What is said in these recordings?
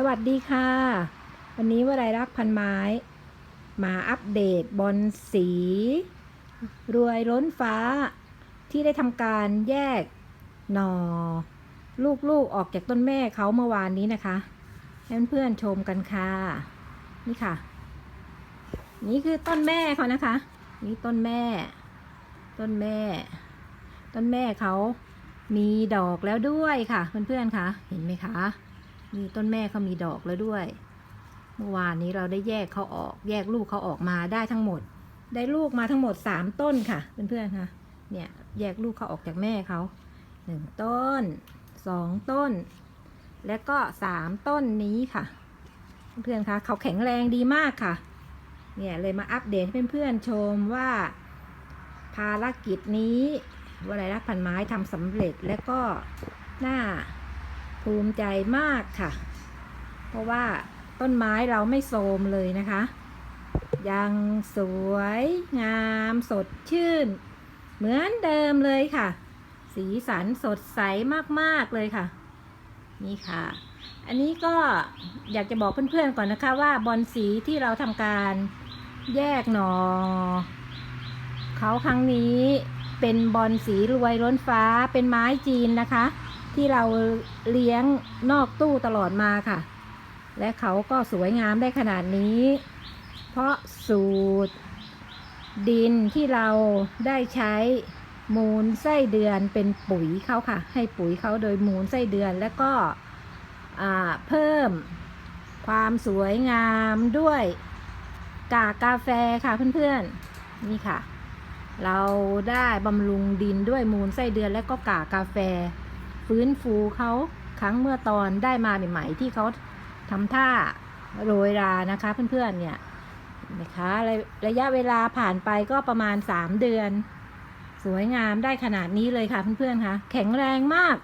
สวัสดีค่ะ วันนี้วลัยรักพันไม้ มาอัปเดตบอลสี รวยล้นฟ้า ที่ได้ทำการแยกหนอ ลูกๆออกจากต้นแม่เขาเมื่อวานนี้นะคะให้เพื่อนๆชมกันค่ะ นี่ค่ะ นี่คือต้นแม่เขานะคะ นี่ต้นแม่ ต้นแม่ ต้นแม่เขามีดอกแล้วด้วยค่ะ เพื่อนๆค่ะ เห็นไหมคะ มีต้นแม่เขามีดอกแล้วด้วย เมื่อวานนี้เราได้แยกเขาออก แยกลูกเขาออกมาได้ทั้งหมด ได้ลูกมาทั้งหมดสามต้นค่ะเพื่อนๆค่ะ เนี่ยแยกลูกเขาออกจากแม่เขาหนึ่งต้นสองต้น และก็สามต้นนี้ค่ะ เพื่อนๆคะเขาแข็งแรงดีมากค่ะ เนี่ยเลยมาอัปเดตให้เพื่อนๆชมว่า ภารกิจนี้วลัยรักพันไม้ทำสำเร็จและก็หน่า ภูมิใจมากค่ะ เพราะว่าต้นไม้เราไม่โทรมเลยนะคะ ยังสวยงามสดชื่น เหมือนเดิมเลยค่ะ สีสันสดใสมากๆเลยค่ะ นี่ค่ะ อันนี้ก็อยากจะบอกเพื่อนๆก่อนนะคะว่าบอลสีที่เราทำการแยกหนอเขาครั้งนี้เป็นบอลสีรวยล้นฟ้าเป็นไม้จีนนะคะ ที่เราเลี้ยงนอกตู้ตลอดมาค่ะ และเขาก็สวยงามได้ขนาดนี้ เพราะสูตร ดินที่เราได้ใช้มูลไส้เดือนเป็นปุ๋ยเขาค่ะ ให้ปุ๋ยเขาโดยมูลไส้เดือนแล้วก็เพิ่มความสวยงามด้วยกากกาแฟค่ะเพื่อนๆนี่ค่ะ เราได้บำรุงดินด้วยมูลไส้เดือนและก็กากกาแฟ ฟื้นฟูเขาครั้งเมื่อตอนได้มาใหม่ๆที่เขาทำท่าโรยรานะคะเพื่อนๆเนี่ยนะคะระระยะเวลาผ่านไปก็ประมาณ 3 เดือน สวยงามได้ขนาดนี้เลยค่ะเพื่อนๆคะแข็งแรงมาก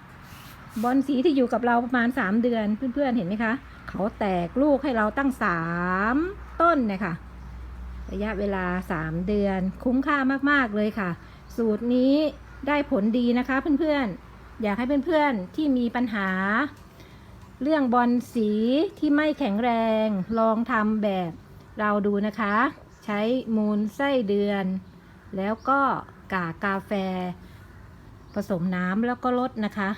บอลสีที่อยู่กับเราประมาณ 3 เดือนเพื่อนๆเห็นไหมคะ เขาแตกลูกให้เราตั้ง 3 ต้นเนี่ยค่ะระยะเวลา 3 เดือน คุ้มค่ามากๆเลยค่ะ สูตรนี้ได้ผลดีนะคะเพื่อนๆ อยากให้เพื่อนๆที่มีปัญหา เรื่องบอลสีที่ไม่แข็งแรงลองทำแบบเราดูนะคะ ใช้มูลไส้เดือน แล้วก็กากกาแฟ ผสมน้ำแล้วก็ลดนะคะ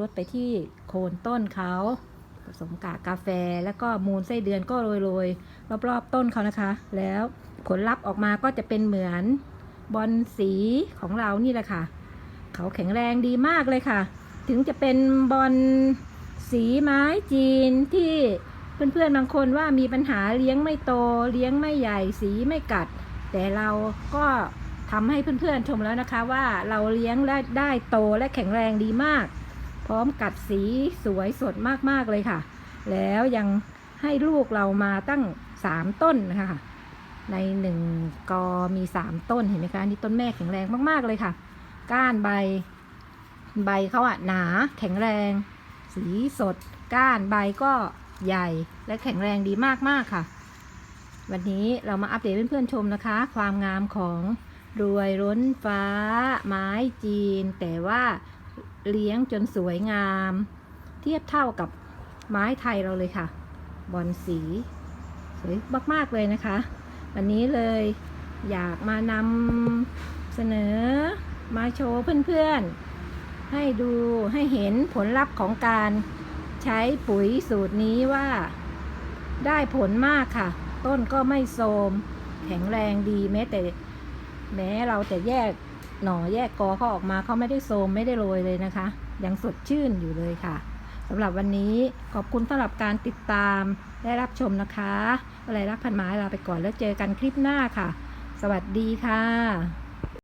ลดไปที่โคนต้นเขาผสมกากกาแฟแล้วก็มูลไส้เดือนก็โรยๆรอบๆต้นเขานะคะ แล้วผลลัพธ์ออกมาก็จะเป็นเหมือนบอลสีของเรานี่แหละค่ะ เขาแข็งแรงดีมากเลยค่ะ ถึงจะเป็นบอลสีไม้จีนที่เพื่อนๆบางคนว่ามีปัญหาเลี้ยงไม่โต เลี้ยงไม่ใหญ่สีไม่กัด แต่เราก็ทำให้เพื่อนๆชมแล้วนะคะว่าเราเลี้ยงได้ได้โตและแข็งแรงดีมาก พร้อมกัดสีสวยสดมากๆเลยค่ะ แล้วยังให้ลูกเรามาตั้ง 3 ต้นนะคะในหนึ่งกอมี 3 ต้นเห็นไหมคะอันนี่ต้นแม่แข็งแรงมากๆเลยค่ะ ก้านใบ ใบเขาอะหนาแข็งแรง สีสด ก้านใบก็ใหญ่และแข็งแรงดีมากๆค่ะ วันนี้เรามาอัปเดตเพื่อนๆชมนะคะ ความงามของรวยร้นฟ้า ไม้จีน แต่ว่าเลี้ยงจนสวยงาม เทียบเท่ากับไม้ไทยเราเลยค่ะ บอลสี สวยมากๆเลยนะคะ วันนี้เลยอยากมานำเสนอ มาโชว์เพื่อนๆ ให้ดูให้เห็นผลลัพธ์ของการใช้ปุ๋ยสูตรนี้ว่า ได้ผลมากค่ะ ต้นก็ไม่โทรมแข็งแรงดีแม้แต่ แม้เราจะแยกหน่อแยกกอเขาออกมาเขาไม่ได้โทรมไม่ได้โรยเลยนะคะ ยังสดชื่นอยู่เลยค่ะสำหรับวันนี้ขอบคุณสำหรับการติดตามได้รับชมนะคะอะไรรักพันไม้ลาไปก่อนแล้วเจอกันคลิปหน้าค่ะ สวัสดีค่ะ